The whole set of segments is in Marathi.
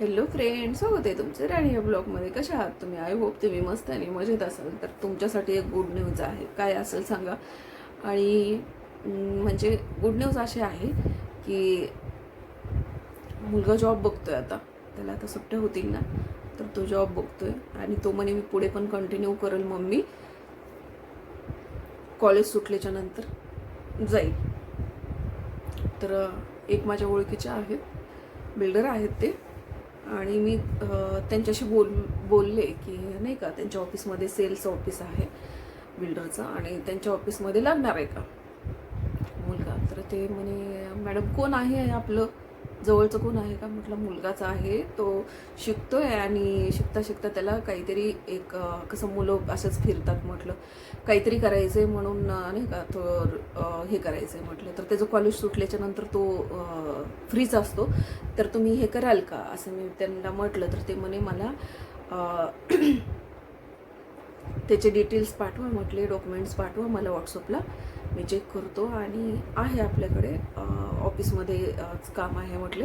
हॅलो फ्रेंड स्वागत आहे तुमचं राणी या ब्लॉगमध्ये कशा आहात तुम्ही? आय होप तुम्ही मस्त आणि मजेत असाल. तर तुमच्यासाठी एक गुड न्यूज आहे. काय असेल सांगा. आणि म्हणजे गुड न्यूज अशी आहे की मुलगा जॉब बघतो आहे आता. त्याला आता सुट्ट्या होतील ना. तर तो जॉब बघतोय. आणि तो म्हणे मी पुढे पण कंटिन्यू करेल मम्मी. कॉलेज सुटल्याच्या नंतर जाईल. तर एक माझ्या ओळखीचे आहेत. बिल्डर आहेत ते. आणि मी त्यांच्याशी बोल बोलले की नाही का त्यांच्या ऑफिसमध्ये सेल्स ऑफिस आहे बिल्डरचं आणि त्यांच्या ऑफिसमध्ये लागणार आहे का? मुलगा. तर ते म्हणे मॅडम कोण आहे आपलं? जवळचं कोण आहे का? म्हटलं मुलगाच आहे तो शिकतोय आणि शिकता शिकता त्याला काहीतरी एक कसं मुलं असंच फिरतात म्हटलं. काहीतरी करायचं आहे म्हणून नाही का तो हे करायचं आहे म्हटलं. तर त्याचं कॉलेज सुटल्याच्या नंतर तो फ्रीच असतो. तर तुम्ही हे कराल का? असं मी त्यांना म्हटलं. तर ते म्हणे मला त्याचे डिटेल्स पाठवा म्हटले डॉक्युमेंट्स पाठवा मला व्हॉट्सअपला मी चेक करतो आणि आहे आपल्याकडे ऑफिसमध्ये काम आहे म्हटले.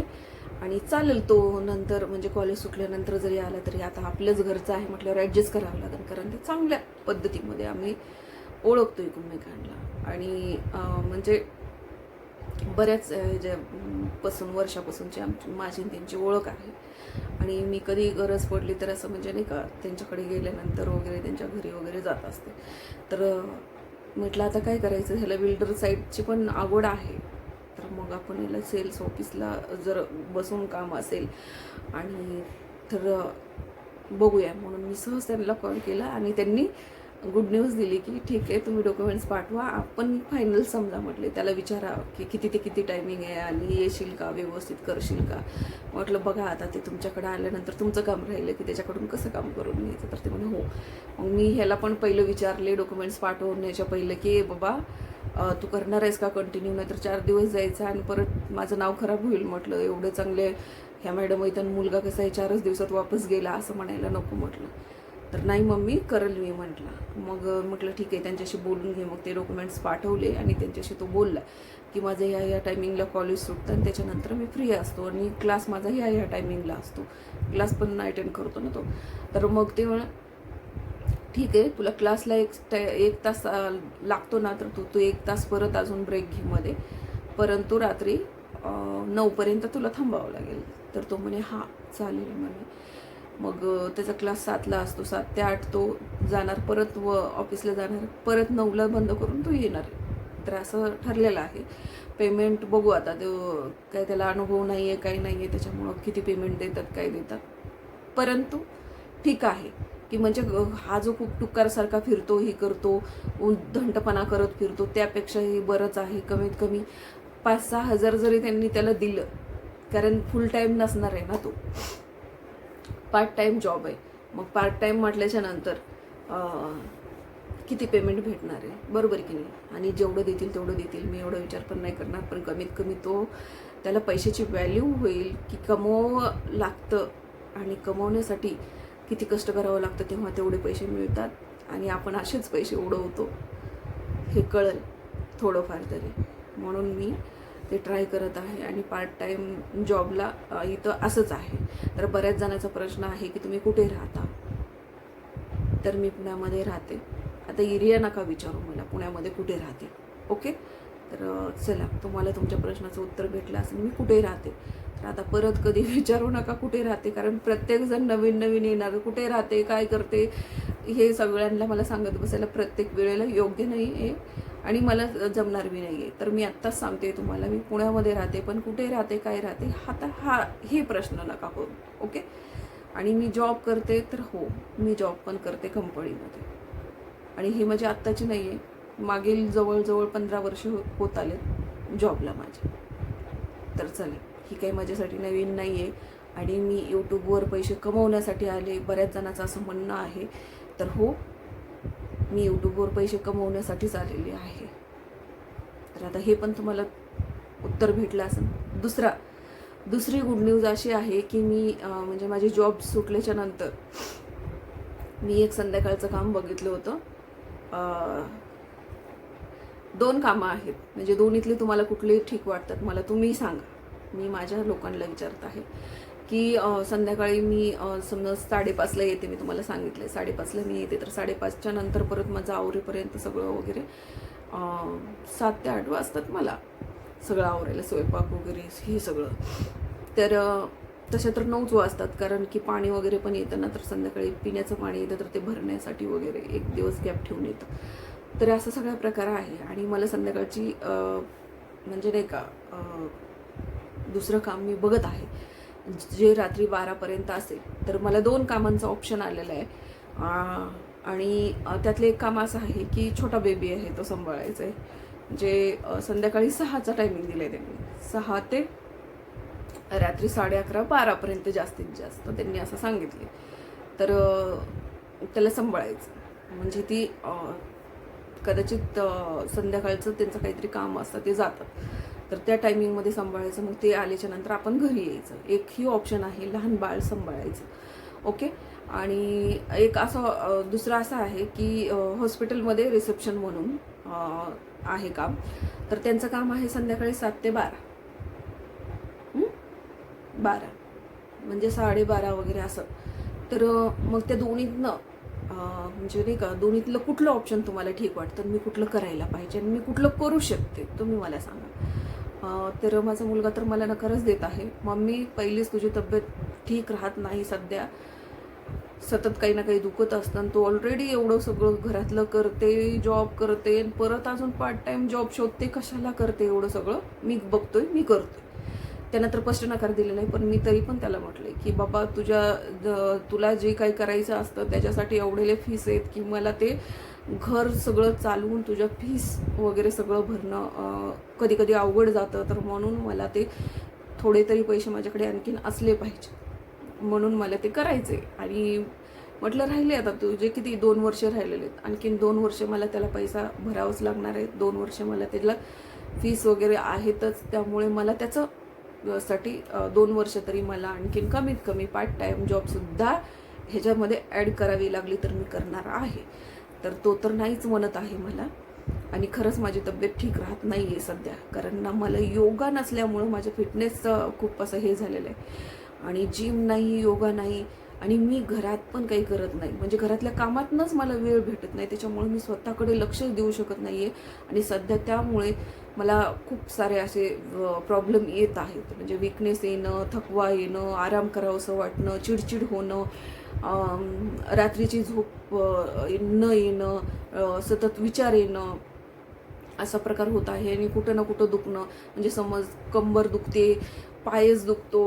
आणि चालेल तो नंतर म्हणजे कॉलेज सुटल्यानंतर जरी आला तरी आता आपलंच घरचं आहे म्हटल्यावर ॲडजस्ट करावं लागेल. कारण ते चांगल्या पद्धतीमध्ये आम्ही ओळखतो एकमेकांना. आणि म्हणजे बऱ्याच ज्या पासून वर्षापासूनची आमची माझी त्यांची ओळख आहे. आणि मी कधी गरज पडली तर असं म्हणजे नाही का त्यांच्याकडे गेल्यानंतर वगैरे त्यांच्या घरी वगैरे जात असते. तर म्हटलं आता काय करायचं? ह्याला बिल्डर साईडची पण आवड आहे. तर मग आपण याला सेल्स ऑफिसला जर बसून काम असेल आणि तर बघूया. म्हणून मी सहज त्यांना कॉल केला आणि त्यांनी गुड न्यूज दिली की ठीक आहे तुम्ही डॉक्युमेंट्स पाठवा. आपण फायनल समजा म्हटले त्याला विचारा की किती ते किती टायमिंग आहे आणि येशील का व्यवस्थित करशील का? म्हटलं बघा आता ते तुमच्याकडे आल्यानंतर तुमचं काम राहिलं की त्याच्याकडून कसं काम करून घ्यायचं? तर ते म्हणे हो. मग मी ह्याला पण पहिलं विचारले डॉक्युमेंट्स पाठवण्याच्या पहिलं की "ए बाबा तू करणार आहेस का कंटिन्यू नाहीतर चार दिवस जायचं आणि परत माझं नाव खराब होईल. म्हटलं एवढे चांगले ह्या मॅडम इथं मुलगा कसा आहे चारच दिवसात वापस गेला असं म्हणायला नको म्हटलं. तर नाही मम्मी करेल मी म्हटलं. मग म्हटलं ठीक आहे त्यांच्याशी बोलून घे. मग ते डॉक्युमेंट्स पाठवले आणि त्यांच्याशी तो बोलला की माझं ह्या ह्या टायमिंगला कॉलेज सुटतं आणि त्याच्यानंतर मी फ्री असतो आणि क्लास माझा ह्या ह्या टायमिंगला असतो. क्लास पण अटेंड करतो ना तो. तर मग ते ठीक आहे तुला क्लासला एक एक तास लागतो ना तर तू तू एक तास परत अजून ब्रेक घे मध्ये. परंतु रात्री नऊपर्यंत तुला थांबावं लागेल. तर तो म्हणे हां चालेल. म्हणे मग त्याचा क्लास सातला असतो. सात ते आठ तो जाणार परत व ऑफिसला जाणार. परत नऊला बंद करून तो येणार. तर असं ठरलेलं आहे. पेमेंट बघू आता. तो काय त्याला अनुभव नाही आहे काही नाही आहे त्याच्यामुळं किती पेमेंट देतात काय देतात. परंतु ठीक आहे की म्हणजे हा जो खूप टुकारसारखा फिरतो ही करतो उद्धंटपणा करत फिरतो त्यापेक्षाही बरंच आहे. कमीत कमी पाच सहा हजार जरी त्यांनी त्याला दिलं कारण फुल टाईम नसणार आहे ना तो. पार्ट टाईम जॉब आहे. मग पार्ट टाईम म्हटल्याच्या नंतर किती पेमेंट भेटणार आहे? बरोबर की नाही? आणि जेवढं देतील तेवढं देतील. मी एवढा विचार पण नाही करणार पण कमीत कमी तो त्याला पैशाची व्हॅल्यू होईल की कमवावं लागतं. आणि कमवण्यासाठी किती कष्ट करावं लागतं तेव्हा तेवढे पैसे मिळतात. आणि आपण असेच पैसे उडवतो. हे कळेल थोडंफार तरी. म्हणून मी ते ट्राय करत आहे आणि पार्ट टाईम जॉबला इथं असंच आहे. तर बऱ्याच जणांचा प्रश्न आहे की तुम्ही कुठे राहता? तर मी पुण्यामध्ये राहते. आता एरिया नका विचारू मला पुण्यामध्ये कुठे राहते. ओके? तर चला तुम्हाला तुमच्या प्रश्नाचं उत्तर भेटलं असेल मी कुठे राहते? तर आता परत कधी विचारू नका कुठे राहते कारण प्रत्येकजण नवीन नवीन येणार. कुठे राहते काय करते हे सगळ्यांना मला सांगत बसायला प्रत्येक वेळेला योग्य नाही आहे आणि मला जमणार बी नाही आहे तर मी आत्ताच सांगते तुम्हाला मी पुण्यामध्ये राहते पण कुठे राहते काय राहते आता हा हे प्रश्न नका करू ओके? आणि मी जॉब करते तर हो मी जॉब पण करते कंपनीमध्ये. आणि ही माझी आत्ताची नाही आहे मागील जवळजवळ पंधरा वर्ष हो- होत आले जॉबला माझे. तर चालेल ही काही माझ्यासाठी नवीन नाही आहे आणि मी यूट्यूबवर पैसे कमवण्यासाठी आले बऱ्याच जणांचं असं म्हणणं आहे. तर हो मी यूट्यूबवर पैसे कमवण्यासाठीच आलेली आहे. तर आता हे पण तुम्हाला उत्तर भेटलं असं दुसरा दुसरी गुड न्यूज अशी आहे की मी म्हणजे माझी जॉब सुटल्याच्या नंतर मी एक संध्याकाळचं काम बघितलं होतं. दोन कामं आहेत. म्हणजे दोन्हीतले तुम्हाला कुठले ठीक वाटतात मला तुम्ही सांगा. मी माझ्या लोकांना विचारत आहे. की संध्याकाळी मी समजा साडेपाचला येते मी तुम्हाला सांगितलं साडेपाचला मी येते तर साडेपाचच्या नंतर परत माझं आवरेपर्यंत सगळं वगैरे. सात ते आठ वाजतात मला. सगळं आवरायला स्वयंपाक वगैरे हे सगळं. तर तसे तर नऊच वाजतात कारण की पाणी वगैरे पण येतं ना तर संध्याकाळी पिण्याचं पाणी येतं तर ते भरण्यासाठी वगैरे एक दिवस गॅप ठेवून येतं. तर असा सगळा प्रकार आहे. आणि मला संध्याकाळची म्हणजे नाही का दुसरं काम मी बघत आहे. जे रात्री बारापर्यंत असेल तर मला दोन कामांचं ऑप्शन आलेलं आहे. आणि त्यातले त्यातलं एक काम असं आहे की छोटा बेबी आहे तो सांभाळायचा आहे. म्हणजे, जे संध्याकाळी सहाचा टायमिंग दिला आहे त्यांनी. सहा ते रात्री साडे अकरा बारापर्यंत जास्तीत जास्त त्यांनी असं सांगितले तर त्याला सांभाळायचं. म्हणजे ती कदाचित संध्याकाळचं त्यांचं काहीतरी काम असतं ते जातात तर त्या टायमिंगमध्ये सांभाळायचं मग ते आल्याच्यानंतर आपण घरी यायचं. एक ही ऑप्शन आहे लहान बाळ सांभाळायचं. ओके आणि एक असं दुसरा दुसरं असं आहे की हॉस्पिटलमध्ये रिसेप्शन म्हणून आहे काम. तर त्यांचं काम आहे संध्याकाळी सात ते बारा. बारा. म्हणजे साडेबारा वगैरे असं. तर मग त्या दोन्हीतनं म्हणजे नाही का दोन्हीतलं कुठलं ऑप्शन तुम्हाला ठीक वाटतं? मी कुठलं करायला पाहिजे? आणि मी कुठलं करू शकते? तुम्ही मला सांगा. तर माझा मुलगा तर मला नकारच देत आहे. मम्मी पहिलीच तुझी तब्येत ठीक राहत नाही सध्या. सतत काही ना काही दुखत असतं आणि तू ऑलरेडी एवढं सगळं घरातलं करते जॉब करते आणि परत अजून पार्ट टाइम जॉब शोधते कशाला करते एवढं सगळं? मी बघतोय मी करतोय. त्यानं तर स्पष्ट नकार दिलेला आहे पण मी तरी पण त्याला म्हटले की बाबा तुझ्या ज- तुला जे काही करायचं असतं त्याच्यासाठी एवढेले फीस आहेत की मला ते घर सगळं चालवून तुझ्या फीस वगैरे सगळं भरणं कधी कधी अवघड जातं. तर म्हणून मला ते थोडे तरी पैसे माझ्याकडे आणखीन असले पाहिजे. म्हणून मला ते करायचे आणि म्हटलं राहिले आता तुझे किती? दोन वर्ष राहिलेले आहेत. आणखीन दोन वर्ष मला त्याला पैसा भरावाच लागणार आहे. दोन वर्ष मला त्याला फीस वगैरे आहेतच. त्यामुळे मला त्याचं साठी दोन वर्ष तरी मला आणखीन कमीत कमी पार्ट टाईम जॉबसुद्धा ह्याच्यामध्ये ॲड करावी लागली तर मी करणार आहे. तर तो तर नाहीच म्हणत आहे मला. आणि खरंच माझी तब्येत ठीक राहत नाही आहे सध्या. कारण ना मला योगा नसल्यामुळं माझ्या फिटनेसचं खूप असं हे झालेलं आहे. आणि जिम नाही योगा नाही. आणि मी घरात पण काही करत नाही. म्हणजे घरातल्या कामातनंच मला वेळ भेटत नाही. त्याच्यामुळे मी स्वतःकडे लक्ष देऊ शकत नाही आहे आणि सध्या त्यामुळे मला खूप सारे असे प्रॉब्लेम येत आहेत. म्हणजे विकनेस येणं थकवा येणं आराम करावंसं वाटणं चिडचिड होणं रात्रीची झोप न येणं सतत विचार येणं असा प्रकार होत आहे. आणि कुठं ना कुठं दुखणं म्हणजे समज कंबर दुखते पायच दुखतो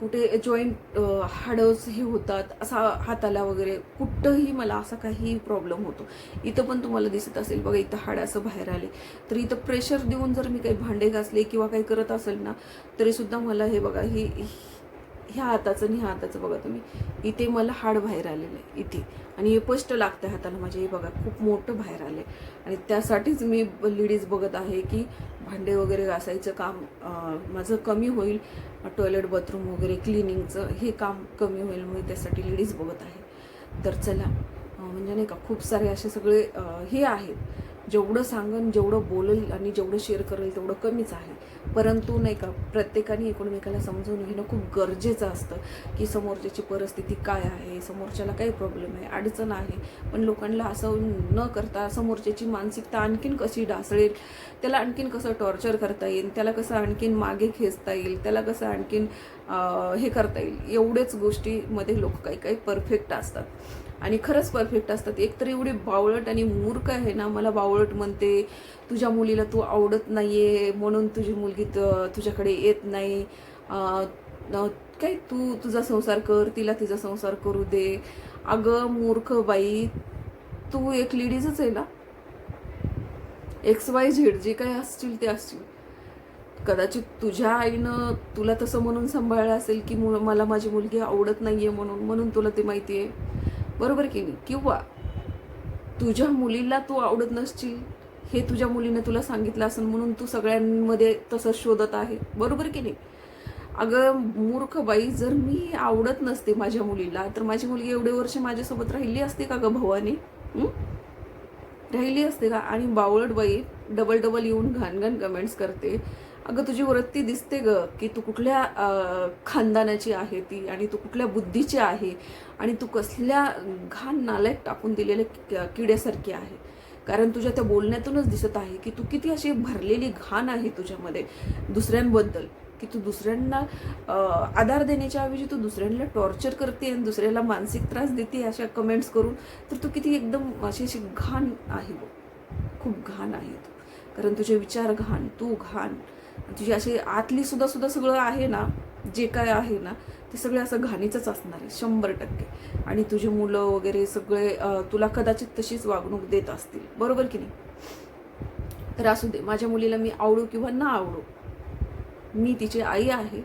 कुठे जॉईंट हाडच हे होतात असा हाताला वगैरे कुठंही मला असा काही प्रॉब्लेम होतो. इथं पण तुम्हाला दिसत असेल बघा इथं हाड असं बाहेर आले. तर इथं प्रेशर देऊन जर मी काही भांडे घासले किंवा काही करत असेल ना तरीसुद्धा मला हे बघा ही ह्या हाताचं आणि ह्या हाताचं बघा तुम्ही. इथे मला हाड बाहेर आलेलं आहे इथे. आणि हे स्पष्ट लागतं हाताला माझ्या. हे बघा खूप मोठं बाहेर आलं आहे आणि त्यासाठीच मी लेडीज बघत आहे की भांडे वगैरे घासायचं काम माझं कमी होईल. टॉयलेट बाथरूम वगैरे क्लिनिंगचं हे काम कमी होईल मी त्यासाठी लेडीज बघत आहे. तर चला म्हणजे नाही का खूप सारे असे सगळे हे आहेत. जेवढं सांगन जेवढं बोलेल आणि जेवढं शेअर करेल तेवढं कमीच आहे. परंतु नाही का प्रत्येकाने एकमेकाला समजून घेणं खूप गरजेचं असतं की समोरच्याची परिस्थिती काय आहे समोरच्याला काय प्रॉब्लेम आहे अडचण आहे. पण लोकांना असं न करता समोरच्याची मानसिकता आणखीन कशी ढासळेल त्याला आणखीन कसं टॉर्चर करता येईल त्याला कसं आणखीन मागे खेचता येईल त्याला कसं आणखीन हे करता येईल एवढेच गोष्टीमध्ये लोक काही काही परफेक्ट असतात. आणि खरंच परफेक्ट असतात. एक तर एवढी बावळट आणि मूर्ख आहे ना मला बावळट म्हणते. तुझ्या मुलीला तू आवडत नाहीये म्हणून तुझी मुलगी तुझ्याकडे येत नाही. काय तू तुझा संसार कर तिला तिचा संसार करू दे. अगं मूर्ख बाई तू एक लेडीजच आहे ना? एक्स वाय झेड जे काय असतील ते असतील. कदाचित तुझ्या आईनं तुला तसं म्हणून सांभाळलं असेल की मु- मला माझी मुलगी आवडत नाहीये म्हणून म्हणून तुला ते माहिती आहे बरोबर की नाही? किंवा तुझ्या मुलीला तू आवडत नसशील हे तुझ्या मुलीने तुला सांगितलं असेल म्हणून तू सगळ्यांमध्ये तसं शोधत आहे. बरोबर की नाही? अगं मूर्ख बाई जर मी आवडत नसते माझ्या मुलीला तर माझी मुलगी एवढे वर्ष माझ्यासोबत राहिली असते का गं भवानी? राहिली असते का? आणि बावळट बाई डबल डबल येऊन घाण घाण कमेंट्स करते. अगं तुझी वृत्ती दिसते ग की तू कुठल्या खानदानाची आहे ती आणि तू कुठल्या बुद्धीची आहे आणि तू कसल्या घाण नालायक टाकून दिलेल्या किड्यासारखी आहे. कारण तुझ्या त्या बोलण्यातूनच दिसत आहे की तू किती अशी भरलेली घाण आहे तुझ्यामध्ये. दुसऱ्यांबद्दल की तू दुसऱ्यांना आधार देण्याच्या ऐवजी तू दुसऱ्यांना टॉर्चर करते आणि दुसऱ्याला मानसिक त्रास देते अशा कमेंट्स करून तर तू किती एकदम अशी अशी घाण आहे खूप घाण आहे तू. कारण तुझे विचार घाण तू घाण. तुझी अशी आतली सुद्धा सुद्धा सगळं आहे ना जे काय आहे ना ते सगळे असं घाणीचंच असणार आहे शंभर टक्के. आणि तुझे मुलं वगैरे सगळे तुला कदाचित तशीच वागणूक देत असतील. बरोबर की नाही? तर असू दे माझ्या मुलीला मी आवडू किंवा ना आवडू मी तिची आई आहे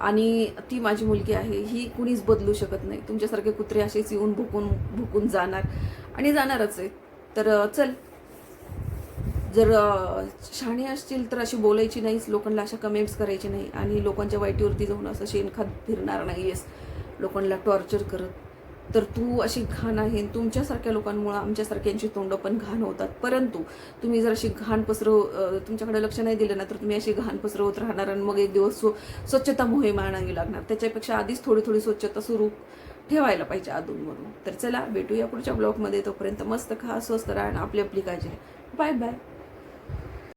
आणि ती माझी मुलगी आहे ही कुणीच बदलू शकत नाही. तुमच्यासारखे कुत्रे असेच येऊन भुकून भुकून जाणार आणि जाणारच आहे. तर चल जर अं, शहाणे असतील तर अशी बोलायची नाहीस लोकांना अशा कमेंट्स करायची नाही. आणि लोकांच्या वाईटीवरती जाऊन असं शेणखात फिरणार नाहीयेस. लोकांना टॉर्चर करत. तर तू अशी घाण आहे तुमच्यासारख्या लोकांमुळं आमच्यासारख्यांची तोंड पण घाण होतात. परंतु तुम्ही जर अशी घाण पसरव तुमच्याकडे लक्ष नाही दिलं ना तर तुम्ही अशी घाण पसरवत राहणार आणि मग एक दिवस स्व स्वच्छता मोहीम आणावी लागणार. त्याच्यापेक्षा आधीच थोडी थोडी स्वच्छता सुरू ठेवायला पाहिजे अधूनमधून तर चला भेटूया पुढच्या ब्लॉगमध्ये तोपर्यंत मस्त खा स्वस्त राहा आणि आपली आपली काळजी बाय बाय